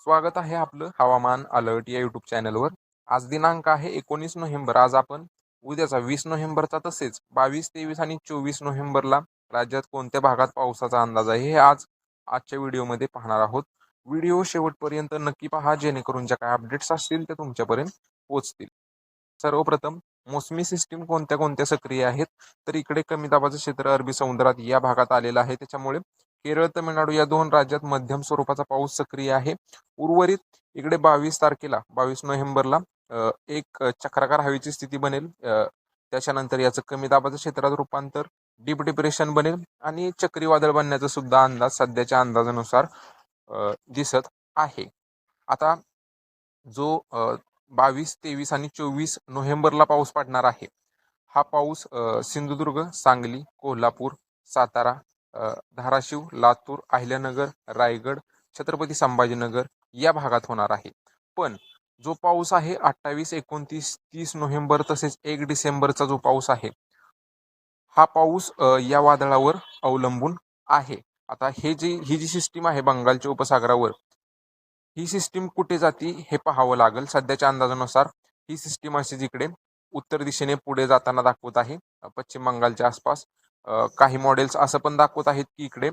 स्वागत आहे आपलं हवामान अलर्ट या युट्यूब चॅनलवर. आज दिनांक आहे एकोणीस नोव्हेंबर. आज आपण उद्याचा वीस नोव्हेंबरचा तसेच बावीस तेवीस आणि चोवीस नोव्हेंबरला राज्यात कोणत्या भागात पावसाचा अंदाज आहे हे आज आजच्या व्हिडिओमध्ये पाहणार आहोत. व्हिडिओ शेवटपर्यंत नक्की पहा जेणेकरून ज्या काय अपडेट्स असतील त्या तुमच्यापर्यंत पोहोचतील. सर्वप्रथम मोसमी सिस्टीम कोणत्या कोणत्या सक्रिय आहेत? तर इकडे कमी दाबाचं क्षेत्र अरबी समुद्रात या भागात आलेलं आहे. त्याच्यामुळे केरळ तमिळनाडू या दोन राज्यात मध्यम स्वरूपाचा पाऊस सक्रिय आहे. उर्वरित इकडे बावीस तारखेला बावीस नोव्हेंबरला एक चक्राकार हवेची स्थिती बनेल. त्याच्यानंतर याचं कमी दाबाचं क्षेत्रात रूपांतर डीप डिप्रेशन बनेल आणि चक्रीवादळ बनण्याचा सुद्धा अंदाज सध्याच्या अंदाजानुसार दिसत आहे. आता जो बावीस तेवीस आणि चोवीस नोव्हेंबरला पाऊस पडणार आहे हा पाऊस सिंधुदुर्ग सांगली कोल्हापूर सातारा धाराशिव लातूर अहिल्यानगर रायगड छत्रपती संभाजीनगर या भागात होणार आहे. पण जो पाऊस आहे अठ्ठावीस एकोणतीस तीस नोव्हेंबर तसेच एक डिसेंबरचा जो पाऊस आहे हा पाऊस या वादळावर अवलंबून आहे. आता हे जी ही जी सिस्टीम आहे बंगालच्या उपसागरावर ही सिस्टीम कुठे जाती हे पाहावं लागेल. सध्याच्या अंदाजानुसार ही सिस्टीम अशी जिकडे उत्तर दिशेने पुढे जाताना दाखवत आहे पश्चिम बंगालच्या आसपास. काही मॉडेल्स असं पण दाखवत आहेत की इकडे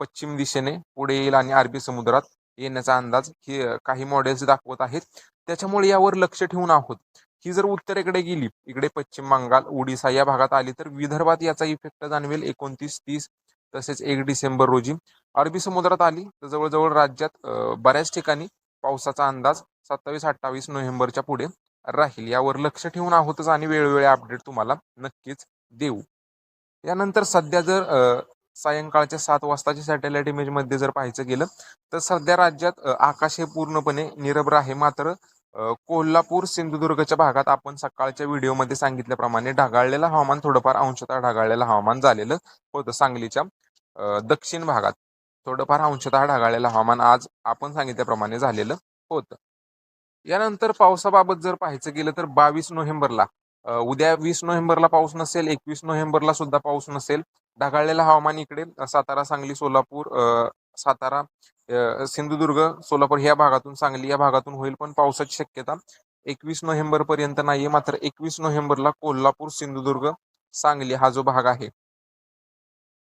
पश्चिम दिशेने पुढे येईल आणि अरबी समुद्रात येण्याचा अंदाज ही काही मॉडेल्स दाखवत आहेत. त्याच्यामुळे यावर लक्ष ठेवून आहोत. ही जर उत्तरेकडे गेली इकडे पश्चिम बंगाल ओडिसा या भागात आली तर विदर्भात याचा इफेक्ट जाणवेल एकोणतीस तीस तसेच एक डिसेंबर रोजी. अरबी समुद्रात आली तर जवळजवळ राज्यात बऱ्याच ठिकाणी पावसाचा अंदाज सत्तावीस अठ्ठावीस नोव्हेंबरच्या पुढे राहील. यावर लक्ष ठेवून आहोतच आणि वेळोवेळी अपडेट तुम्हाला नक्कीच देऊ. यानंतर सध्या जर सायंकाळच्या सात वाजताच्या सॅटेलाइट इमेजमध्ये जर पाहायचं गेलं तर सध्या राज्यात आकाश हे पूर्णपणे निरभ्र आहे. मात्र कोल्हापूर सिंधुदुर्गच्या भागात आपण सकाळच्या व्हिडिओमध्ये सांगितल्याप्रमाणे ढगाळलेलं हवामान थोडंफार अंशतः ढगाळलेलं हवामान झालेलं होतं सांगलीच्या दक्षिण भागात. थोडंफार अंशतः ढगाळलेलं हवामान आज आपण सांगितल्याप्रमाणे झालेलं होतं. यानंतर पावसाबाबत जर पाहायचं गेलं तर बावीस नोव्हेंबरला उद्या वीस नोव्हेंबरला पाऊस नसेल एकवीस नोव्हेंबरला सुद्धा पाऊस नसेल. ढगाळलेलं हवामान इकडे सातारा सांगली सोलापूर सातारा सिंधुदुर्ग सोलापूर या भागातून सांगली या भागातून होईल पण पावसाची शक्यता एकवीस नोव्हेंबर पर्यंत नाहीये. मात्र एकवीस नोव्हेंबरला कोल्हापूर सिंधुदुर्ग सांगली हा जो भाग आहे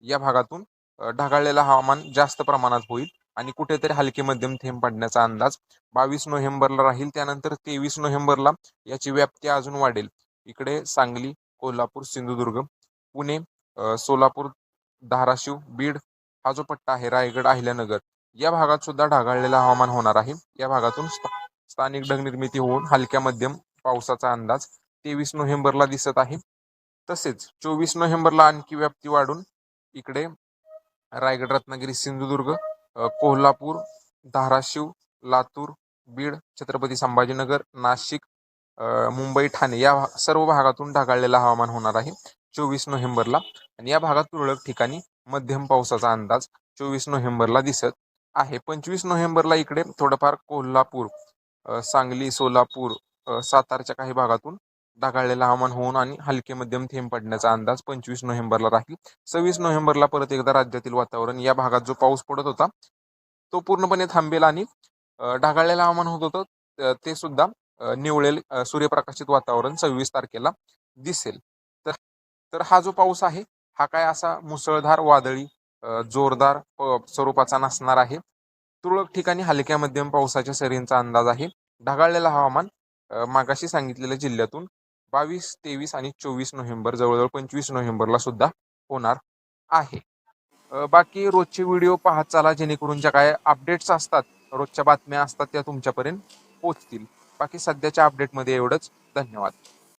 या भागातून ढगाळलेलं हवामान जास्त प्रमाणात होईल आणि कुठेतरी हलके मध्यम थेंब पडण्याचा अंदाज बावीस नोव्हेंबरला राहील. त्यानंतर तेवीस नोव्हेंबरला याची व्याप्ती अजून वाढेल. इकडे सांगली कोल्हापूर सिंधुदुर्ग पुणे सोलापूर धाराशिव बीड हा जो पट्टा आहे रायगड अहिल्यानगर या भागात सुद्धा ढगाळलेलं हवामान होणार आहे. या भागातून स्थ- स्थानिक ढग निर्मिती होऊन हलक्या मध्यम पावसाचा अंदाज तेवीस नोव्हेंबरला दिसत आहे. तसेच चोवीस नोव्हेंबरला आणखी व्याप्ती वाढून इकडे रायगड रत्नागिरी सिंधुदुर्ग कोल्हापूर धाराशिव लातूर बीड छत्रपती संभाजीनगर नाशिक मुंबई ठाणे या भा- सर्व भागातून ढगाळलेलं हवामान होणार आहे. चोवीस नोव्हेंबरला आणि या भागात तुरळक ठिकाणी मध्यम पावसाचा अंदाज चोवीस नोव्हेंबरला दिसत आहे. पंचवीस नोव्हेंबरला इकडे थोडंफार कोल्हापूर सांगली सोलापूर सातारच्या काही भागातून ढगाळलेलं हवामान होऊन आणि हलके मध्यम थेंब पडण्याचा अंदाज पंचवीस नोव्हेंबरला राहील. सव्वीस नोव्हेंबरला परत एकदा राज्यातील वातावरण या भागात जो पाऊस पडत होता तो पूर्णपणे थांबेल आणि ढगाळलेलं हवामान होत होतं ते सुद्धा निवळेल सूर्यप्रकाशित वातावरण सव्वीस तारखेला दिसेल. तर तर हा जो पाऊस आहे हा काय असा मुसळधार वादळी जोरदार प- स्वरूपाचा नसणार आहे. तुरळक ठिकाणी हलक्या मध्यम पावसाच्या सरींचा अंदाज आहे. ढगाळलेलं हवामान मागाशी सांगितलेल्या जिल्ह्यातून बावीस तेवीस आणि चोवीस नोव्हेंबर जवळजवळ पंचवीस नोव्हेंबरला सुद्धा होणार आहे. बाकी रोजचे व्हिडिओ पाहत चाला जेणेकरून ज्या काय अपडेट्स असतात रोजच्या बातम्या असतात त्या तुमच्यापर्यंत पोहोचतील बाकी सध्याच्या अपडेटमध्ये एवढंच. धन्यवाद.